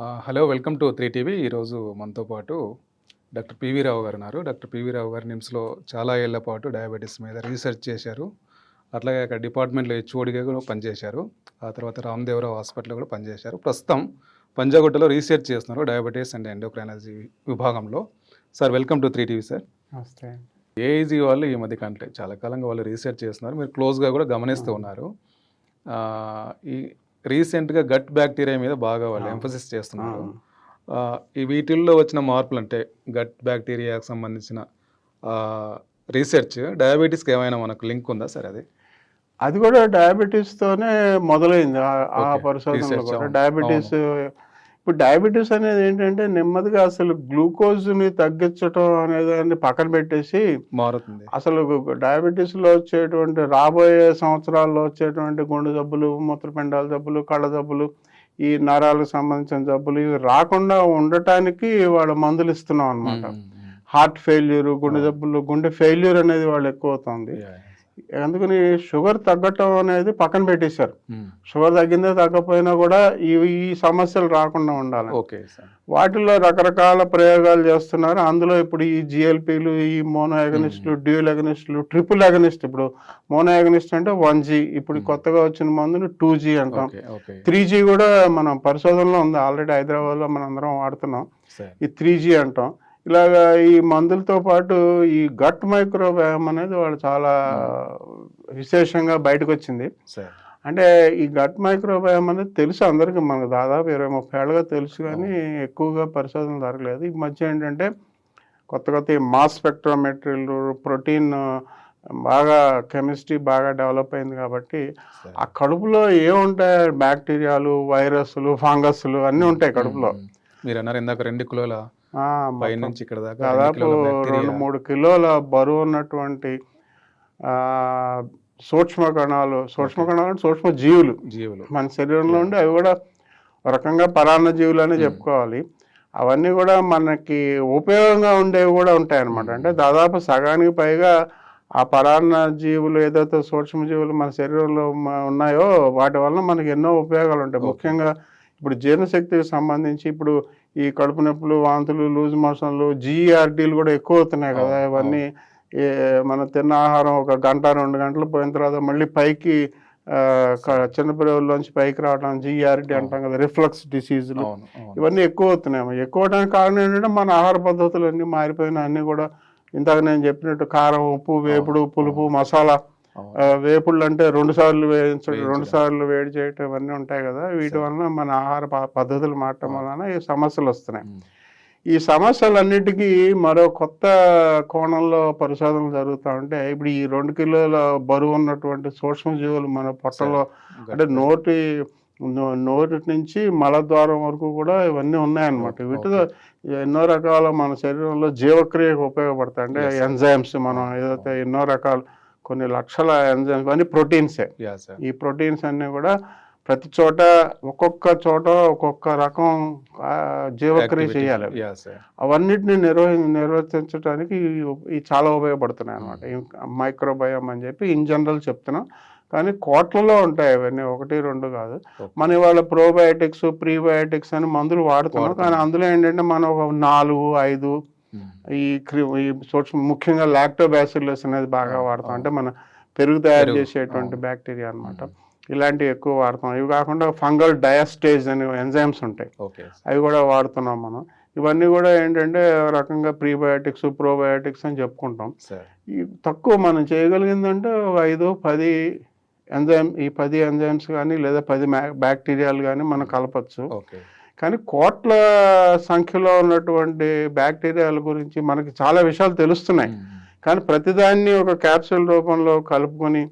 Hello welcome to three TV. ఈరోజు మనతో పాటు డాక్టర్ పివి రావు గారు ఉన్నారు. డాక్టర్ పివి రావు గారు నిమ్స్లో చాలా ఏళ్ళ పాటు డయాబెటీస్ మీద రీసెర్చ్ చేశారు. అట్లాగే అక్కడ డిపార్ట్మెంట్లో హెచ్ఓడిగా కూడా పనిచేశారు. ఆ తర్వాత రామదేవరావు హాస్పిటల్లో కూడా పనిచేశారు. ప్రస్తుతం పంజాగుట్టలో రీసెర్చ్ చేస్తున్నారు డయాబెటీస్ అండ్ ఎండోక్రైనాలజీ విభాగంలో. Sir welcome to three TV sir. నమస్తే ఏఈజీ వాళ్ళు ఈ మధ్య కంటే చాలా కాలంగా వాళ్ళు రీసెర్చ్ చేస్తున్నారు. మీరు క్లోజ్గా కూడా గమనిస్తూ ఉన్నారు. ఈ రీసెంట్గా గట్ బ్యాక్టీరియా మీద బాగా వాళ్ళు ఎంఫసిస్ చేస్తున్నారు. ఈ వీటిల్లో వచ్చిన మార్పులు అంటే గట్ బ్యాక్టీరియాకి సంబంధించిన రీసెర్చ్ డయాబెటీస్కి ఏమైనా మనకు లింక్ ఉందా సార్ అది? అది కూడా డయాబెటీస్ తోనే మొదలైంది. ఆ-. పరిశోధనలో కూడా అవును. డయాబెటీస్ ఇప్పుడు డయాబెటీస్ అనేది ఏంటంటే నెమ్మదిగా అసలు గ్లూకోజ్ని తగ్గించడం అనే దాన్ని పక్కన పెట్టేసి మారుతుంది. అసలు డయాబెటీస్లో వచ్చేటువంటి రాబోయే సంవత్సరాల్లో వచ్చేటువంటి గుండె జబ్బులు మూత్రపిండాల జబ్బులు కళ్ళ జబ్బులు ఈ నరాలకు సంబంధించిన జబ్బులు ఇవి రాకుండా ఉండటానికి వాళ్ళ మందులు ఇస్తున్నాం అనమాట. హార్ట్ ఫెయిల్యూర్ గుండె జబ్బులు గుండె ఫెయిల్యూర్ అనేది వాళ్ళు ఎక్కువ అవుతుంది. అందుకని షుగర్ తగ్గటం అనేది పక్కన పెట్టేశారు. షుగర్ తగ్గిందే తగ్గపోయినా కూడా ఈ ఈ సమస్యలు రాకుండా ఉండాలి. ఓకే వాటిల్లో రకరకాల ప్రయోగాలు చేస్తున్నారు. అందులో ఇప్పుడు ఈ జిఎల్పీలు ఈ మోనో ఎగనిస్టులు డ్యూల్ ఎగనిస్టులు ట్రిపుల్ ఎగనిస్ట్ ఇప్పుడు మోనో ఎగనిస్ట్ అంటే వన్ జీ. ఇప్పుడు కొత్తగా వచ్చిన మందుని టూ జీ అంటాం. త్రీ జీ కూడా మనం పరిశోధనలో ఉంది. ఆల్రెడీ హైదరాబాద్లో మనం అందరం వాడుతున్నాం ఈ త్రీ జీ అంటాం. ఇలాగా ఈ మందులతో పాటు ఈ గట్ మైక్రోబయామ్ అనేది వాళ్ళు చాలా విశేషంగా బయటకు వచ్చింది అంటే ఈ గట్ మైక్రోబయామ్ అనేది తెలుసు అందరికీ మనకు దాదాపు ఇరవై ముప్పై ఏళ్ళుగా తెలుసు కానీ ఎక్కువగా పరిశోధన జరగలేదు. ఈ మధ్య ఏంటంటే కొత్త కొత్త మాస్ స్పెక్ట్రోమెట్రీలు ప్రోటీన్ బాగా కెమిస్ట్రీ బాగా డెవలప్ అయింది కాబట్టి ఆ కడుపులో ఏముంటాయి? బ్యాక్టీరియాలు వైరస్లు ఫంగస్లు అన్నీ ఉంటాయి కడుపులో. మీరు అన్నారు ఇందాక రెండు కిలోల ఆ, పై మొత్తం. నుంచి ఇక్కడ దాకా దాదాపు రెండు మూడు కిలోల బరువు ఉన్నటువంటి సూక్ష్మ కణాలు సూక్ష్మ కణాలు అంటే సూక్ష్మ జీవులు. జీవులు మన శరీరంలో ఉండి అవి కూడా ఒక రకంగా పరాన్న జీవులు అనే చెప్పుకోవాలి. అవన్నీ కూడా మనకి ఉపయోగంగా ఉండేవి కూడా ఉంటాయి అన్నమాట అంటే దాదాపు సగానికి పైగా ఆ పరాన్న జీవులు ఏదైతే సూక్ష్మ జీవులు మన శరీరంలో ఉన్నాయో వాటి వల్ల మనకి ఎన్నో ఉపయోగాలు ఉంటాయి. ముఖ్యంగా ఇప్పుడు జీర్ణశక్తికి సంబంధించి ఇప్పుడు ఈ కడుపు నొప్పులు వాంతులు లూజ్ మోషన్లు జీఆర్డీలు కూడా ఎక్కువ అవుతున్నాయి కదా. ఇవన్నీ మనం తిన్న ఆహారం ఒక గంట రెండు గంటలు పోయిన తర్వాత మళ్ళీ పైకి చిన్నపిల్లల్లోంచి పైకి రావడం జీఆర్డీ అంటాం కదా రిఫ్లక్స్ డిసీజులు. ఇవన్నీ ఎక్కువ అవుతున్నాయి ఎక్కువ అవడానికి కారణం ఏంటంటే మన ఆహార పద్ధతులు అన్నీ మారిపోయినా అన్నీ కూడా ఇందాక నేను చెప్పినట్టు కారం ఉప్పు వేపుడు పులుపు మసాలా వేపుళ్ళు అంటే రెండు సార్లు వేయించడం. రెండు సార్లు వేడి చేయటం ఇవన్నీ ఉంటాయి కదా. వీటి వలన మన ఆహార పద్ధతులు మారటం వలన ఈ సమస్యలు వస్తున్నాయి. ఈ సమస్యలన్నిటికీ మరో కొత్త కోణంలో పరిశోధనలు జరుగుతూ ఉంటే ఇప్పుడు ఈ రెండు కిలోల బరువు ఉన్నటువంటి సూక్ష్మజీవులు మన పొట్టలో అంటే నోటి నోటి నుంచి మలద్వారం వరకు కూడా ఇవన్నీ ఉన్నాయన్నమాట. వీటిలో ఎన్నో రకాల మన శరీరంలో జీవక్రియకు ఉపయోగపడతాయి. అంటే ఎంజైమ్స్ మనం ఏదైతే ఎన్నో రకాల కొన్ని లక్షల ఎంజైమ్స్ ఇవన్నీ ప్రోటీన్సే. ఈ ప్రోటీన్స్ అన్నీ కూడా ప్రతి చోట ఒక్కొక్క చోట ఒక్కొక్క రకం జీవక్రియ చేయాలి. అవన్నిటిని నిర్వహి నిర్వర్తించడానికి ఇవి- చాలా ఉపయోగపడుతున్నాయి అనమాట మైక్రోబయోమ్ అని చెప్పి ఇన్ జనరల్ చెప్తున్నాం. కానీ కోట్లలో ఉంటాయి అవన్నీ ఒకటి రెండు కాదు. మన ఇవాళ ప్రోబయోటిక్స్ ప్రీబయోటిక్స్ అని మందులు వాడుతున్నాం. కానీ అందులో ఏంటంటే మనం ఒక నాలుగు ఐదు. ఈ సూక్ష్మ ముఖ్యంగా లాక్టోబాసిల్లస్ అనేది బాగా వాడతాం. అంటే మన పెరుగు తయారు చేసేటువంటి. బ్యాక్టీరియా అన్నమాట. ఇలాంటివి ఎక్కువ వాడతాం. ఇవి కాకుండా ఫంగల్ డయాస్టేజ్ అనే ఎంజైమ్స్ ఉంటాయి. అవి కూడా వాడుతున్నాం మనం. ఇవన్నీ కూడా ఏంటంటే రకంగా ప్రీబయోటిక్స్ ప్రోబయోటిక్స్ అని చెప్పుకుంటాం. ఈ తక్కువ మనం చేయగలిగిందంటే ఒక ఐదు పది ఎంజైమ్ ఈ పది ఎంజైమ్స్ కానీ లేదా పది బ్యాక్టీరియాలు కానీ మనం కలపచ్చు. ఓకే. కానీ కోట్ల సంఖ్యలో ఉన్నటువంటి బ్యాక్టీరియాల గురించి మనకి చాలా విషయాలు తెలుస్తున్నాయి. కానీ ప్రతిదాన్ని ఒక క్యాప్సూల్ రూపంలో కలుపుకొని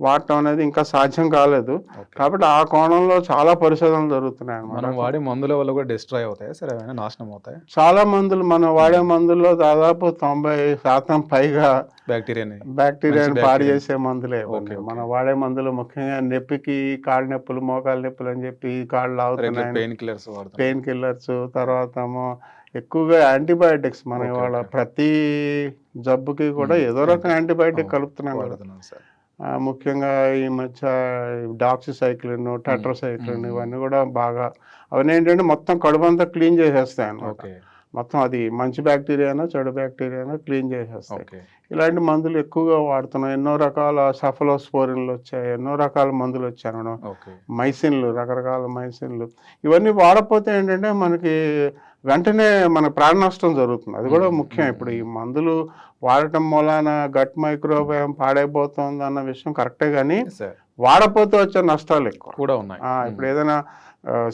వాడటం అనేది ఇంకా సాధ్యం కాలేదు. కాబట్టి ఆ కోణంలో చాలా పరిశోధనలు జరుగుతున్నాయి అన్నమాట. మనం వాడే మందుల వల్ల కూడా డిస్ట్రాయ్ అవుతాయి సార్? ఏమైనా నాశనం అవుతాయి? చాలా మందులు మనం వాడే మందుల్లో దాదాపు తొంభై శాతం పైగా బ్యాక్టీరియాని బ్యాక్టీరియాని పాడు. చేసే మందులే. మనం వాడే మందులు ముఖ్యంగా నొప్పికి కాళ్ళ నొప్పులు మోకాళ్ళ నొప్పులు అని చెప్పి కాళ్ళు లాగుతున్నాయి. పెయిన్ కిల్లర్స్ పెయిన్ కిల్లర్స్ తర్వాత ఎక్కువగా యాంటీబయాటిక్స్ మనం ఇవాళ. ప్రతి జబ్బుకి కూడా మ్మ్. ఏదో రకం యాంటీబయాటిక్ అవును, కలుపుతున్నాం సార్. ముఖ్యంగా ఈ మధ్య డాక్సిసైక్లిన్ టెట్రోసైక్లిన్. ఇవన్నీ కూడా బాగా అవన్నీ ఏంటంటే మొత్తం కడుపు అంతా క్లీన్ చేసేస్తాయి అన్నమాట ఓకే మొత్తం అది మంచి బ్యాక్టీరియానో చెడు బ్యాక్టీరియానో క్లీన్ చేసేస్తాయి. ఇలాంటి మందులు ఎక్కువగా వాడుతున్నాం ఎన్నో రకాల సఫలోస్పోరిన్లు వచ్చాయి ఎన్నో రకాల మందులు వచ్చాయి మనం ఓకే. మైసిన్లు రకరకాల మైసిన్లు. ఇవన్నీ వాడకపోతే ఏంటంటే మనకి వెంటనే మన ప్రాణ నష్టం జరుగుతుంది. అది కూడా. ముఖ్యం. ఇప్పుడు ఈ మందులు వాడటం మూలాన గట్ మైక్రోబయం పాడైపోతుంది అన్న విషయం కరెక్టే కానీ వాడపోతే వచ్చే నష్టాలు ఎక్కువ. కూడా ఉన్నాయి. ఇప్పుడు ఏదైనా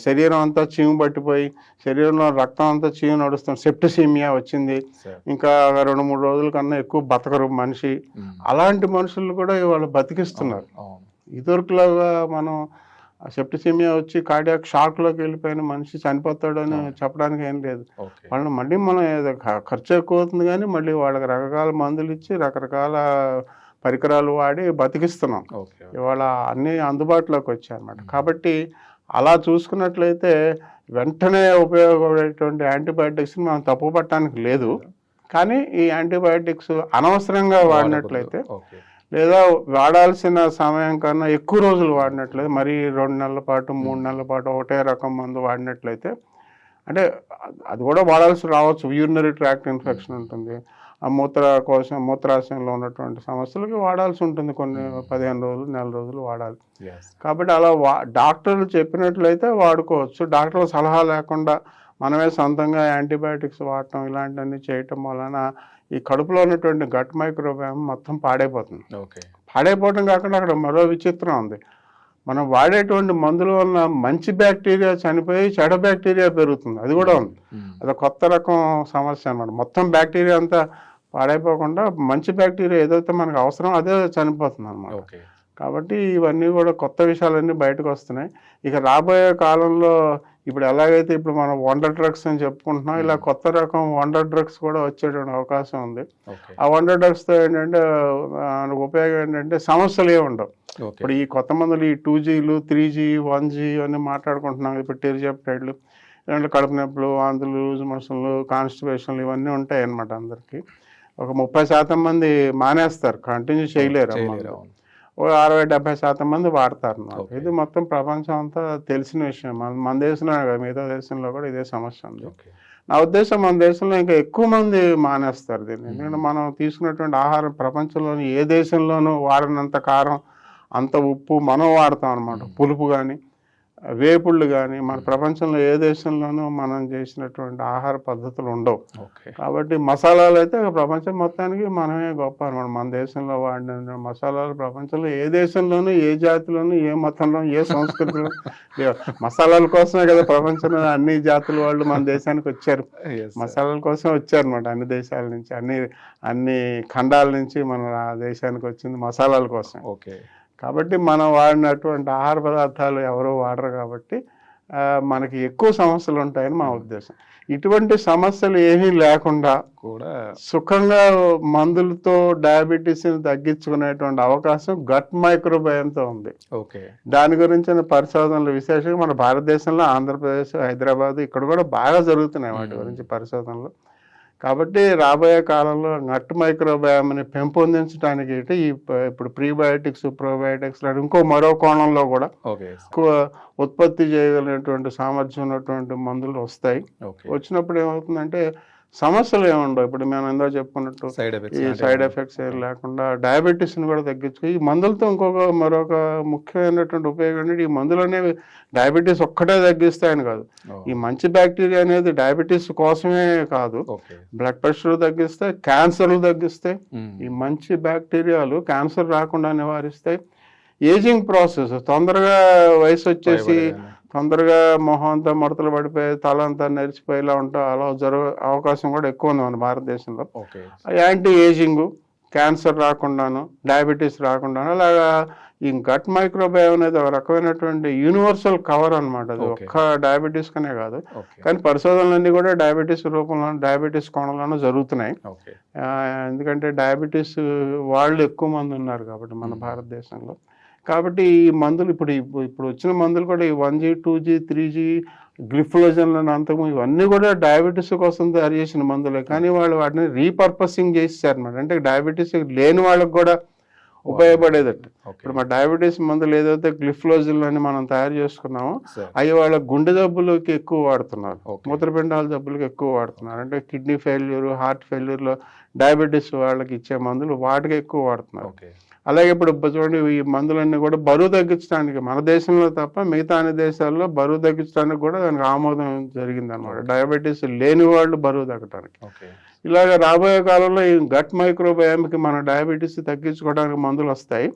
శరీరం అంతా చీము పట్టిపోయి శరీరంలో రక్తం అంతా చీము నడుస్తుంది. సెప్టిసీమియా వచ్చింది. ఇంకా రెండు మూడు రోజుల కన్నా ఎక్కువ బతకరు మనిషి. అలాంటి మనుషులు కూడా ఇవాళ బతికిస్తున్నారు. ఇదివరకులాగా మనం సెప్టిసిమియా వచ్చి కార్డియాక్ షాక్లోకి వెళ్ళిపోయిన మనిషి చనిపోతాడని. చెప్పడానికి ఏం లేదు. వాళ్ళని మళ్ళీ మనం ఏదో ఖర్చు ఎక్కువ అవుతుంది కానీ మళ్ళీ వాళ్ళకి రకరకాల మందులు ఇచ్చి రకరకాల పరికరాలు వాడి బతికిస్తున్నాం. ఇవాళ అన్నీ అందుబాటులోకి వచ్చాయి అన్నమాట కాబట్టి అలా చూసుకున్నట్లయితే వెంటనే ఉపయోగపడేటువంటి యాంటీబయాటిక్స్ని మనం తప్పు పట్టడానికి లేదు. కానీ ఈ యాంటీబయాటిక్స్ అనవసరంగా వాడినట్లయితే లేదా వాడాల్సిన సమయం కన్నా ఎక్కువ రోజులు వాడినట్లయితే మరి రెండు నెలల పాటు మూడు నెలల పాటు ఒకటే రకం మందు వాడినట్లయితే అంటే అది కూడా వాడాల్సి రావచ్చు. యూరినరీ ట్రాక్ట్ ఇన్ఫెక్షన్ ఉంటుంది. ఆ మూత్ర కోసం మూత్రాశయంలో ఉన్నటువంటి సమస్యలకి వాడాల్సి ఉంటుంది కొన్ని పదిహేను రోజులు నెల రోజులు వాడాలి. కాబట్టి అలా వా డాక్టర్లు చెప్పినట్లయితే వాడుకోవచ్చు. డాక్టర్ల సలహా లేకుండా మనమే సొంతంగా యాంటీబయాటిక్స్ వాడటం ఇలాంటివన్నీ చేయటం వలన ఈ కడుపులో ఉన్నటువంటి గట్ మైక్రోబయామ్ మొత్తం పాడైపోతుంది. ఓకే పాడైపోవడం కాకుండా అక్కడ మరో విచిత్రం ఉంది. మనం వాడేటువంటి మందుల వలన మంచి బ్యాక్టీరియా చనిపోయి చెడ బ్యాక్టీరియా పెరుగుతుంది. అది కూడా ఉంది. అది కొత్త రకం సమస్య అన్నమాట. మొత్తం బ్యాక్టీరియా అంతా పాడైపోకుండా మంచి బ్యాక్టీరియా ఏదైతే మనకు అవసరం అదే చనిపోతుంది అనమాట కాబట్టి ఇవన్నీ కూడా కొత్త విషయాలన్నీ బయటకు వస్తున్నాయి. ఇక రాబోయే కాలంలో ఇప్పుడు ఎలాగైతే ఇప్పుడు మనం వండర్ డ్రగ్స్ అని చెప్పుకుంటున్నాం ఇలా కొత్త రకం వండర్ డ్రగ్స్ కూడా వచ్చేటువంటి అవకాశం ఉంది. ఆ వండర్ డ్రగ్స్తో ఏంటంటే ఉపయోగం ఏంటంటే సమస్యలు ఉండవు. ఇప్పుడు ఈ కొత్త మందులు ఈ టూ జీలు త్రీ జీ వన్ జీ అన్నీ మాట్లాడుకుంటున్నాం. ఇప్పుడు టెరిజెప్టైడ్లు ఇలాంటి కడుపు నొప్పులు వాంతులు మోషన్లు కాన్స్టిపేషన్లు ఇవన్నీ ఉంటాయి అన్నమాట అందరికీ. ఒక ముప్పై శాతం మంది మానేస్తారు. కంటిన్యూ చేయలేరు ఓ అరవై డెబ్బై శాతం మంది వాడతారు. Okay. ఇది మొత్తం ప్రపంచం అంతా తెలిసిన విషయం. మన మన దేశంలో కాదు, మిగతా దేశంలో కూడా ఇదే సమస్య ఉంది. నా ఉద్దేశం మన దేశంలో ఇంకా ఎక్కువ మంది మానేస్తారు దీన్ని. ఎందుకంటే మనం తీసుకున్నటువంటి ఆహారం ప్రపంచంలోని ఏ దేశంలోనూ వాడనంత కారం అంత ఉప్పు మనం వాడతాం అనమాట పులుపు కానీ వేపుళ్ళు కానీ మన ప్రపంచంలో ఏ దేశంలోనూ మనం చేసినటువంటి ఆహార పద్ధతులు ఉండవు. ఓకే. కాబట్టి మసాలాలు అయితే ప్రపంచం మొత్తానికి మనమే గొప్ప అనమాట. మన దేశంలో వాడిన మసాలాలు ప్రపంచంలో ఏ దేశంలోనూ ఏ జాతిలోనూ ఏ మతంలో ఏ సంస్కృతిలో. మసాలాల కోసమే కదా ప్రపంచంలో అన్ని జాతుల వాళ్ళు మన దేశానికి వచ్చారు. మసాలాల కోసం వచ్చారనమాట అన్ని దేశాల నుంచి అన్ని అన్ని ఖండాల నుంచి మన దేశానికి వచ్చింది మసాలాల కోసం ఓకే. కాబట్టి మనం వాడినటువంటి ఆహార పదార్థాలు ఎవరో వాడరు కాబట్టి మనకి ఎక్కువ సమస్యలు ఉంటాయని మా ఉద్దేశం. ఇటువంటి సమస్యలు ఏమీ లేకుండా కూడా సుఖంగా మందులతో డయాబెటీస్ని తగ్గించుకునేటువంటి అవకాశం గట్ మైక్రోబయంతో ఉంది. ఓకే. దాని గురించిన పరిశోధనలు విశేషంగా మన భారతదేశంలో ఆంధ్రప్రదేశ్ హైదరాబాద్ ఇక్కడ కూడా బాగా జరుగుతున్నాయి వాటి. గురించి పరిశోధనలు. కాబట్టి రాబోయే కాలంలో నట్ మైక్రోబయామ్ని పెంపొందించడానికి ఈ ఇప్పుడు ప్రీబయోటిక్స్ ప్రోబయోటిక్స్ లాంటి ఇంకో మరో కోణంలో కూడా ఎక్కువ ఉత్పత్తి చేయగలిగినటువంటి సామర్థ్యం ఉన్నటువంటి మందులు వస్తాయి. వచ్చినప్పుడు ఏమవుతుందంటే సమస్యలు ఏముండవు. ఇప్పుడు మేము ఎందో చెప్పుకున్నట్టు సైడ్ ఈ సైడ్ ఎఫెక్ట్స్ ఏం లేకుండా డయాబెటీస్ని కూడా తగ్గించుకో. ఈ మందులతో ఇంకొక మరొక ముఖ్యమైనటువంటి ఉపయోగం ఏంటంటే ఈ మందులు అనేవి డయాబెటీస్ ఒక్కటే తగ్గిస్తాయని కాదు. ఈ మంచి బ్యాక్టీరియా అనేది డయాబెటీస్ కోసమే కాదు. బ్లడ్ ప్రెషర్ తగ్గిస్తాయి క్యాన్సర్లు తగ్గిస్తాయి ఈ మంచి బ్యాక్టీరియాలు క్యాన్సర్ రాకుండా నివారిస్తాయి ఏజింగ్ ప్రాసెస్ తొందరగా వయసు వచ్చేసి తొందరగా మొహం అంతా ముడతలు పడిపోయి తల అంతా నెరిచిపోయేలా ఉంటా అలా జరగ అవకాశం కూడా ఎక్కువ ఉంది మన భారతదేశంలో. యాంటీ ఏజింగ్ క్యాన్సర్ రాకుండాను డయాబెటీస్ రాకుండాను అలాగా ఈ గట్ మైక్రోబయామ్ అనేది ఒక రకమైనటువంటి యూనివర్సల్ కవర్ అన్నమాట అది. ఒక్క డయాబెటీస్ కనే కాదు. కానీ పరిశోధనలన్నీ కూడా డయాబెటీస్ రూపంలో డయాబెటీస్ కోణంలోనూ జరుగుతున్నాయి. ఎందుకంటే డయాబెటీస్ వాళ్ళు ఎక్కువ మంది ఉన్నారు కాబట్టి మన భారతదేశంలో. కాబట్టి ఈ మందులు ఇప్పుడు ఇప్పు- ఇప్పుడు వచ్చిన మందులు కూడా ఈ one G two G three G గ్లిఫ్లోజన్లు అంతము ఇవన్నీ కూడా డయాబెటీస్ కోసం తయారు చేసిన మందులే. కానీ వాళ్ళు వాటిని రీపర్పసింగ్ చేసేసారు అనమాట అంటే డయాబెటీస్ లేని వాళ్ళకి కూడా ఉపయోగపడేదట. ఓకే. ఇప్పుడు మా డయాబెటీస్ మందులు ఏదైతే గ్లిఫ్లోజిల్ అని మనం తయారు చేసుకున్నామో అవి వాళ్ళ గుండె జబ్బులకి ఎక్కువ వాడుతున్నారు. మూత్రపిండాల జబ్బులకి ఎక్కువ వాడుతున్నారు. అంటే కిడ్నీ ఫెయిల్యూర్ హార్ట్ ఫెయిల్యూర్లో డయాబెటీస్ వాళ్ళకి ఇచ్చే మందులు వాటికి ఎక్కువ వాడుతున్నారు. అలాగే ఇప్పుడు చూడండి ఈ మందులన్నీ కూడా బరువు తగ్గించడానికి మన దేశంలో తప్ప మిగతా అన్ని దేశాల్లో బరువు తగ్గించడానికి కూడా దానికి ఆమోదం జరిగింది అనమాట డయాబెటీస్ లేని వాళ్ళు బరువు తగ్గడానికి ఓకే. ఇలాగ రాబోయే కాలంలో ఈ గట్ మైక్రోబయామ్కి మన డయాబెటీస్ తగ్గించుకోవడానికి మందులు వస్తాయి.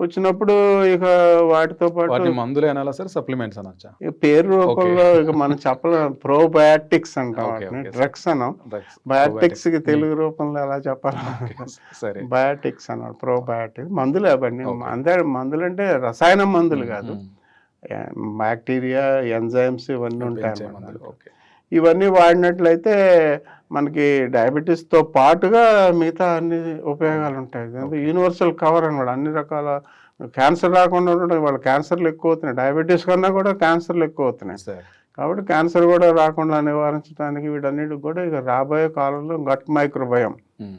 వచ్చినప్పుడు ఇక వాటితో పాటు మందులు అనాలా సార్? సప్లిమెంట్స్ అనొచ్చా? పేరు రూపంలో ఇక మనం చెప్పలేం. ప్రోబయాటిక్స్ అంటాం డ్రగ్స్ Drugs. బయాటిక్స్కి తెలుగు రూపంలో ఎలా చెప్పాలి? సరే. బయాటిక్స్ అన్నాడు ప్రోబయాటిక్స్ మందులు అవన్నీ. అంతే మందులు అంటే రసాయన మందులు కాదు. బ్యాక్టీరియా ఎంజైమ్స్ ఇవన్నీ ఉంటాయి. మందులు. ఓకే. ఇవన్నీ వాడినట్లయితే మనకి డయాబెటీస్తో పాటుగా మిగతా అన్ని ఉపయోగాలు ఉంటాయి. యూనివర్సల్ కవర్ అన్నమాట అన్ని రకాల క్యాన్సర్ రాకుండా ఉండడం వాళ్ళ క్యాన్సర్లు ఎక్కువ అవుతున్నాయి. డయాబెటీస్ కన్నా కూడా క్యాన్సర్లు ఎక్కువ అవుతున్నాయి. సార్ కాబట్టి క్యాన్సర్ కూడా రాకుండా నివారించడానికి వీటన్నిటికి కూడా ఇక రాబోయే కాలంలో గట్ మైక్రోబయం మ్మ్.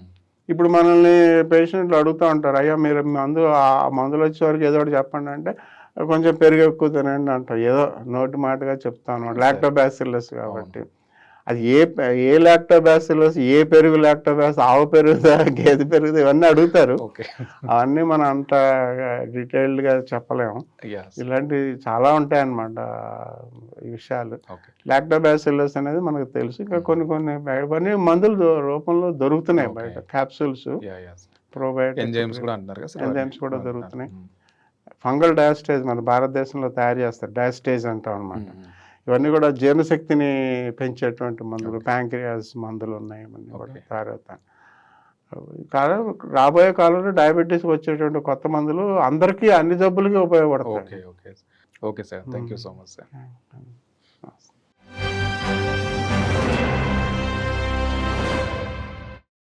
ఇప్పుడు మనల్ని పేషెంట్లు అడుగుతూ ఉంటారు అయ్యా మీరు మందు ఆ మందులు వచ్చే వరకు ఏదో ఒకటి చెప్పండి అంటే కొంచెం పెరుగు ఎక్కువ తినండి అంటారు. ఏదో నోటి మాటగా చెప్తాను లాక్టోబాసిల్లస్ కాబట్టి. అది ఏ ఏ లాక్టోబాసిల్లస్ ఏ పెరుగు లాక్టోబాస్ ఆవు పెరుగుదా గేదె పెరుగుదా ఇవన్నీ అడుగుతారు. అవన్నీ మనం అంత డీటెయిల్డ్గా చెప్పలేము. ఇలాంటివి చాలా ఉంటాయి అన్నమాట ఈ విషయాలు. లాక్టోబాసిల్లస్ అనేది మనకు తెలుసు. ఇంకా కొన్ని కొన్ని బయట ఇవన్నీ మందులు రూపంలో దొరుకుతున్నాయి. బయట. క్యాప్సూల్స్ యా యా ప్రోబయోటిక్ ఎంజైమ్స్ కూడా దొరుకుతున్నాయి. ఫంగల్ డయాస్టేజ్ మన భారతదేశంలో తయారు చేస్తారు డయాస్టేజ్ అంటాం అనమాట. ఇవన్నీ కూడా జీర్ణశక్తిని పెంచేటువంటి మందులు ప్యాంక్రియాస్ మందులు ఉన్నాయి ఇవన్నీ కూడా. తయారవుతాయి కాలం రాబోయే కాలంలో డయాబెటీస్ వచ్చేటువంటి కొత్త మందులు అందరికీ అన్ని జబ్బులకి ఉపయోగపడతాయి. Okay okay. Okay sir. Thank you so much sir.